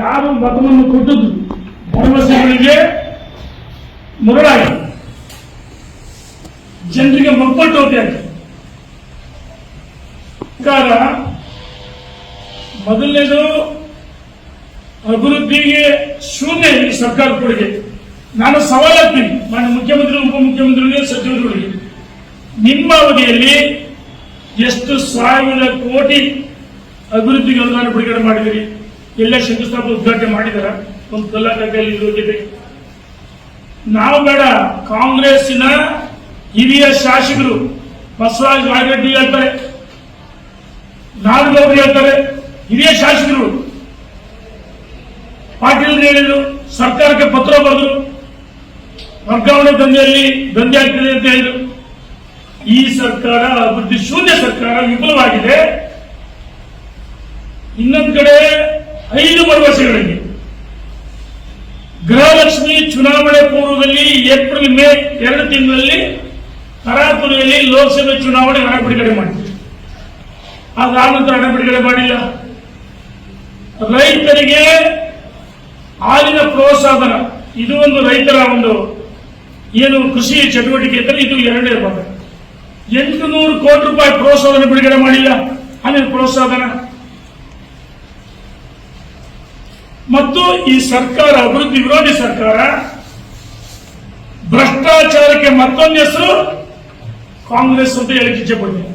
ಯಾರು ಮತವನ್ನು ಕೊಟ್ಟದ್ದು. ಭರವಸೆಗಳಿಗೆ ಮರಳಾಗಿ ಜನರಿಗೆ ಮಕ್ಕಳು ಸರ್ಕಾರ ಮೊದಲನೇದು ಅಭಿವೃದ್ಧಿಗೆ ಶೂನ್ಯ ಈ ಸರ್ಕಾರ ಕೊಡುಗೆ. ನಾನು ಸವಾಲಾಗ್ತೀನಿ. ಮಾನ್ಯ ಮುಖ್ಯಮಂತ್ರಿ, ಉಪಮುಖ್ಯಮಂತ್ರಿಗಳಿಗೆ, ಸಚಿವರುಗಳಿಗೆ. ನಿಮ್ಮ ಅವಧಿಯಲ್ಲಿ ಎಷ್ಟು ಸಾವಿರ ಕೋಟಿ ಅಭಿವೃದ್ಧಿಗೆ ಅನುದಾನ ಬಿಡುಗಡೆ ಮಾಡಿದಿರಿ ಎಲ್ಲ ಶಂಕುಸ್ಥಾಪನೆ ಉದ್ಘಾಟನೆ ಮಾಡಿದಾರ. ಒಂದು ಕಲ್ಲಾಕಲ್ಲಿ ಇರೋಗಿದೆ ನಾವು ಬೇಡ, ಕಾಂಗ್ರೆಸ್ಸಿನ ಹಿರಿಯ ಶಾಸಕರು ಬಸವರಾಜ ರಾಯರೆಡ್ಡಿ ಹೇಳ್ತಾರೆ. ನಾಡಗೌಡರು ಹೇಳ್ತಾರೆ. ಹಿರಿಯ ಶಾಸಕರು, ಪಾಟೀಲ್ ಹೇಳಿದ್ರು, ಸರ್ಕಾರಕ್ಕೆ ಪತ್ರ ಬರೆದ್ರು. ವರ್ಗಾವಣೆ ದಂಧೆಯಲ್ಲಿ ದಂಧೆ ಆಗ್ತಿದೆ ಅಂತ ಹೇಳಿದ್ರು. ಈ ಸರ್ಕಾರ ಅಭಿವೃದ್ಧಿ ಶೂನ್ಯ ಸರ್ಕಾರ ವಿಫಲವಾಗಿದೆ. ಇನ್ನೊಂದು ಕಡೆ ಐದು ಭರವಸೆಗಳಿಗೆ ಗೃಹಲಕ್ಷ್ಮಿ ಚುನಾವಣೆ ಪೂರ್ವದಲ್ಲಿ ಏಪ್ರಿಲ್ ಮೇ ಎರಡು ತಿಂಗಳಲ್ಲಿ ತರಾತುರಿಯಲ್ಲಿ ಲೋಕಸಭೆ ಚುನಾವಣೆ ಹಣ ಬಿಡುಗಡೆ ಮಾಡಿದೆ ಅದಾದ ಹಣ ಬಿಡುಗಡೆ ಮಾಡಿಲ್ಲ. ರೈತರಿಗೆ ಹಾಲಿನ ಪ್ರೋತ್ಸಾಹನ ಇದು ಒಂದು ರೈತರ ಒಂದು ಏನು ಕೃಷಿ ಚಟುವಟಿಕೆ ಇದ್ದರೆ ಇದು ಎರಡನೇ ಭಾಗ. ಎಂಟು ನೂರು ಕೋಟಿ ರೂಪಾಯಿ ಪ್ರೋತ್ಸಾಹನ ಬಿಡುಗಡೆ ಮಾಡಿಲ್ಲ. ಹಾಲಿನ ಪ್ರೋತ್ಸಾಹನ ಮತ್ತು ಈ ಸರ್ಕಾರ, ಅಭಿವೃದ್ಧಿ ವಿರೋಧಿ ಸರ್ಕಾರ ಭ್ರಷ್ಟಾಚಾರಕ್ಕೆ ಮತ್ತೊಂದು ಹೆಸರು, ಕಾಂಗ್ರೆಸ್ ಅಂತ ಹೇಳಕ್ಕೆ ಇಚ್ಛೆ ಪಡ್ತೀನಿ.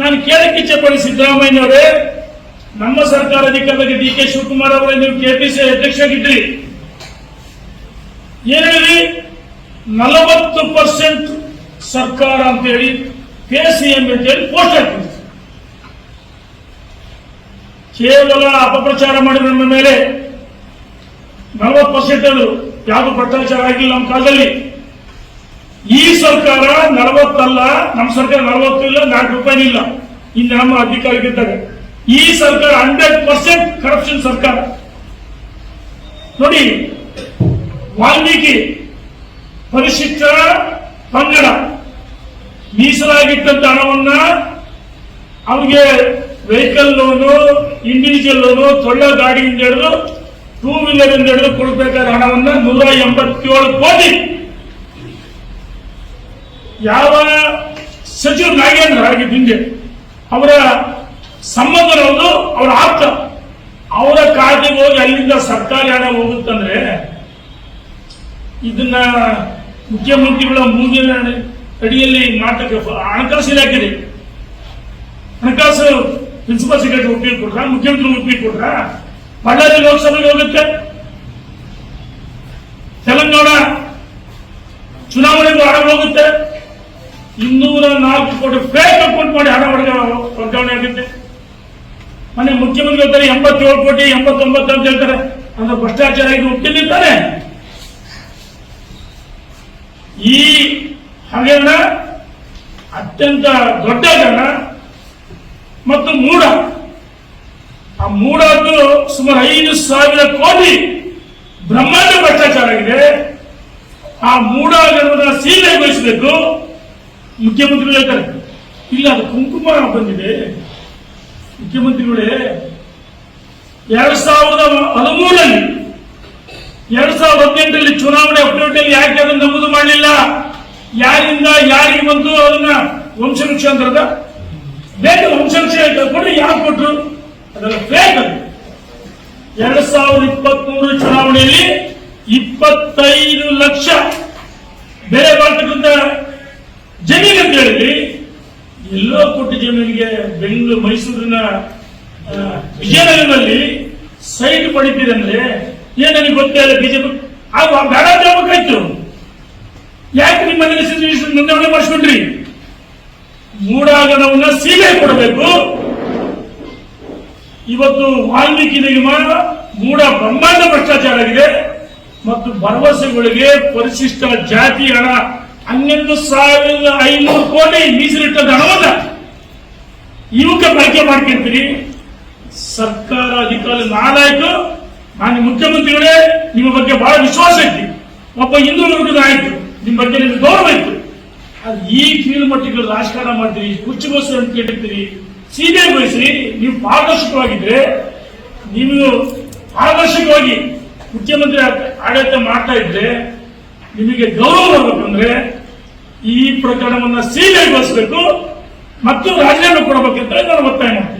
ನಾನು ಕೇಳಕ್ಕೆ ಇಚ್ಛೆ ಪಡಿ ಸಿದ್ದರಾಮಯ್ಯನವರೇ, ನಮ್ಮ ಸರ್ಕಾರ ಅಧಿಕಾರದಲ್ಲಿ ಡಿ ಕೆ ಶಿವಕುಮಾರ್ ಅವರೇ, ನೀವು ಕೆಪಿಸಿ ಅಧ್ಯಕ್ಷರಾಗಿದ್ರಿ ಏನ್ ಹೇಳಿ ನಲವತ್ತು ಪರ್ಸೆಂಟ್ ಸರ್ಕಾರ ಅಂತ ಹೇಳಿ ಕೆ ಸಿ ಅಂತ ಹೇಳಿ ಪೋಸ್ಟ್ ಹಾಕಿದ್ರು. ಕೇವಲ ಅಪಪ್ರಚಾರ ಮಾಡಿದ ನಮ್ಮ ಮೇಲೆ. ನಲವತ್ತು ಪರ್ಸೆಂಟ್ ಅದು ಯಾವುದು ಭ್ರಷ್ಟಾಚಾರ ಆಗಿಲ್ಲ ನಮ್ಮ ಕಾಲದಲ್ಲಿ. ಈ ಸರ್ಕಾರ ನಲವತ್ತಲ್ಲ ನಮ್ಮ ಸರ್ಕಾರ ನಲವತ್ತು ಇಲ್ಲ ನಾಲ್ಕು ರೂಪಾಯಿ ಇಲ್ಲ. ಇನ್ನು ನಮ್ಮ ಅಧಿಕಾರಿಗಿದ್ದಾಗ ಈ ಸರ್ಕಾರ ಹಂಡ್ರೆಡ್ ಪರ್ಸೆಂಟ್ ಕರಪ್ಷನ್ ಸರ್ಕಾರ. ನೋಡಿ, ವಾಲ್ಮೀಕಿ ಪರಿಶಿಷ್ಟ ಪಂಗಡ ಮೀಸಲಾಗಿಟ್ಟಂತ ಹಣವನ್ನ ಅವ್ರಿಗೆ ವೆಹಿಕಲ್ ಲೋನು ಇಂಡಿವಿಜುವಲ್ ಲೋನು ತೊಳ್ಳ ಗಾಡಿಯಿಂದ ಹಿಡಿದು ಟೂ ವೀಲರ್ ಇಂದ ಹಿಡಿದು ಕೊಡಬೇಕಾದ ಹಣವನ್ನ ನೂರ ಎಂಬತ್ತೇಳು ಕೋಟಿ ಯಾವ ಸಚಿವ ನಾಗೇಂದ್ರ ಆಗಿದ್ದ ಹಿಂದೆ ಅವರ ಸಂಬಂಧರವರು ಅವರ ಆಪ್ತ. ಅವರ ಖಾತೆಗೆ ಹೋಗಿ ಅಲ್ಲಿಂದ ಸರ್ಕಾರಿ ಹಣ ಹೋಗುತ್ತಂದ್ರೆ, ಇದನ್ನ ಮುಖ್ಯಮಂತ್ರಿಗಳ ಮುಂದಿನ ಅಡಿಯಲ್ಲಿ ನಾಟಕ ಹಣಕಾಸು ಇಲಾಖೆ. ಹಣಕಾಸು ಪ್ರಿನ್ಸಿಪಲ್ ಸೆಕ್ರೆಟರಿ ಒಪ್ಪಿಗೆ ಕೊಟ್ರ, ಮುಖ್ಯಮಂತ್ರಿ ಒಪ್ಪಿಗೆ ಕೊಟ್ರ, ಬಳ್ಳಾರಿ ಲೋಕಸಭೆಗೆ ಹೋಗುತ್ತೆ. ತೆಲಂಗಾಣ ಚುನಾವಣೆಗೂ ಹಣ ಹೋಗುತ್ತೆ ಇನ್ನೂರ ನಾಲ್ಕು ಕೋಟಿ ಫೇಕ್ ಅಕೌಂಟ್ ಮಾಡಿ ಹಣ ವರ್ಗಾವಣೆ ಆಗಿದೆ ಮನೆ ಮುಖ್ಯಮಂತ್ರಿ ಹೇಳ್ತಾರೆ ಎಂಬತ್ತೇಳು ಕೋಟಿ, ಎಂಬತ್ತೊಂಬತ್ತು ಅಂತ ಹೇಳ್ತಾರೆ. ಅಂದ್ರೆ ಭ್ರಷ್ಟಾಚಾರ ಇದು ಹುಟ್ಟಿದ್ದಾನೆ ಈ ಹಗರಣ ಅತ್ಯಂತ ದೊಡ್ಡ ಹಗರಣ ಮತ್ತು ಮೂಡ ಆ ಮೂಡದ್ದು ಸುಮಾರು ಐದು ಸಾವಿರ ಕೋಟಿ ಬ್ರಹ್ಮಾಂಡ ಭ್ರಷ್ಟಾಚಾರ ಆಗಿದೆ. ಆ ಮೂಡ ಹಗರಣದ ವಹಿಸಬೇಕು ಮುಖ್ಯಮಂತ್ರಿಗಳು ಹೇಳ್ತಾರೆ. ಇಲ್ಲ, ಅದು ಕುಂಕುಮ ಬಂದಿದೆ. ಮುಖ್ಯಮಂತ್ರಿಗಳೇ, ಎರಡ್ ಸಾವಿರದ ಹದಿಮೂರಲ್ಲಿ ಎರಡ್ ಸಾವಿರದ ಹದಿನೆಂಟರಲ್ಲಿ ಚುನಾವಣೆ ಅಪ್ಡೇಟಲ್ಲಿ ಯಾಕೆ ಅದನ್ನು ನಮೂದು ಮಾಡಲಿಲ್ಲ? ಯಾರಿಂದ ಯಾರಿಗೆ ಬಂತು ಅದನ್ನ ವಂಶವೃಕ್ಷ ಅಂತರದ ಬೇಕು ವಂಶವೃಕ್ಷ ಕೊಡಿ ಯಾರು ಕೊಟ್ಟರು ಅದೆಲ್ಲ ಫೇಕ್ ಅದು. ಎರಡ್ ಸಾವಿರದ ಇಪ್ಪತ್ಮೂರು ಚುನಾವಣೆಯಲ್ಲಿ ಇಪ್ಪತ್ತೈದು ಲಕ್ಷ ಬೆಲೆ ಬಾಳ್ತಕ್ಕಂಥ ಜಮೀನು ಅಂತ ಹೇಳಿದ್ರಿ ಎಲ್ಲೋ ಕೊಟ್ಟ ಜಮೀನಿಗೆ ಬೆಂಗಳೂರು, ಮೈಸೂರಿನ ವಿಜಯನಗರದಲ್ಲಿ ಸೈಟ್ ಪಡಿತೀರಿ ಅಂದ್ರೆ ಏನ್ ನನಗೆ ಗೊತ್ತೇ ಇಲ್ಲ ಬಿಜೆಪಿ. ಬೇಡ ಹೇಳ್ಬೇಕಾಯ್ತು. ಯಾಕೆ ನಿಮ್ಮ ನೋಂದಣಿ ಮಾಡಿಸ್ಕೊಂಡ್ರಿ ಮೂಡಾಗಣವನ್ನ ಸಿಬಿಐ ಕೊಡಬೇಕು. ಇವತ್ತು ವಾಲ್ಮೀಕಿ ನಿಗಮ ಮೂಡ ಬ್ರಹ್ಮಾಂಡ ಭ್ರಷ್ಟಾಚಾರ ಆಗಿದೆ. ಮತ್ತು ಭರವಸೆಗಳಿಗೆ ಪರಿಶಿಷ್ಟ ಜಾತಿ, ಹಣ ಹನ್ನೊಂದು ಸಾವಿರದ ಐನೂರು ಕೋಟಿ ಮೀಸಲಿಟ್ಟದ ಹಣವನ್ನ ಇವಕ್ಕೆ ಬಳಕೆ ಮಾಡ್ಕೊಂತೀರಿ. ಸರ್ಕಾರ ಅಧಿಕಾರಿ ನಾಲಾಯ್ತು ನಾನು ಮುಖ್ಯಮಂತ್ರಿಗಳೇ, ನಿಮ್ಮ ಬಗ್ಗೆ ಬಹಳ ವಿಶ್ವಾಸ ಐತಿ ಒಬ್ಬ ಹಿಂದೂ ವರ್ಗದ ಆಯ್ತು. ನಿಮ್ಮ ಬಗ್ಗೆ ನಿಮ್ಗೆ ಗೌರವ ಇತ್ತು. ಅದು ಈ ಕೀಳುಮಟ್ಟಿಗೆ ರಾಜಕಾರಣ ಮಾಡ್ತೀರಿ ಕುರ್ಚಿಗೋಸ್ಕರ ಅಂತ ಕೇಳಿರ್ತೀರಿ. ಸಿಬಿಐ ವಹಿಸಿ ನೀವು ಪಾರದರ್ಶಕವಾಗಿದ್ರೆ, ನೀವು ಪಾರದರ್ಶಕವಾಗಿ ಮುಖ್ಯಮಂತ್ರಿ ಆಡ- ಆಡಳಿತ ಮಾಡ್ತಾ ಇದ್ರೆ ನಿಮಗೆ ಗೌರವ ಬರ್ಬೇಕಂದ್ರೆ ಈ ಪ್ರಕರಣವನ್ನ ಬಳಸಬೇಕು ಮತ್ತು ರಾಜೀನಾಮೆ ಕೊಡಬೇಕಂತ ನಾನು ಒತ್ತಾಯ ಮಾಡ್ತೀನಿ.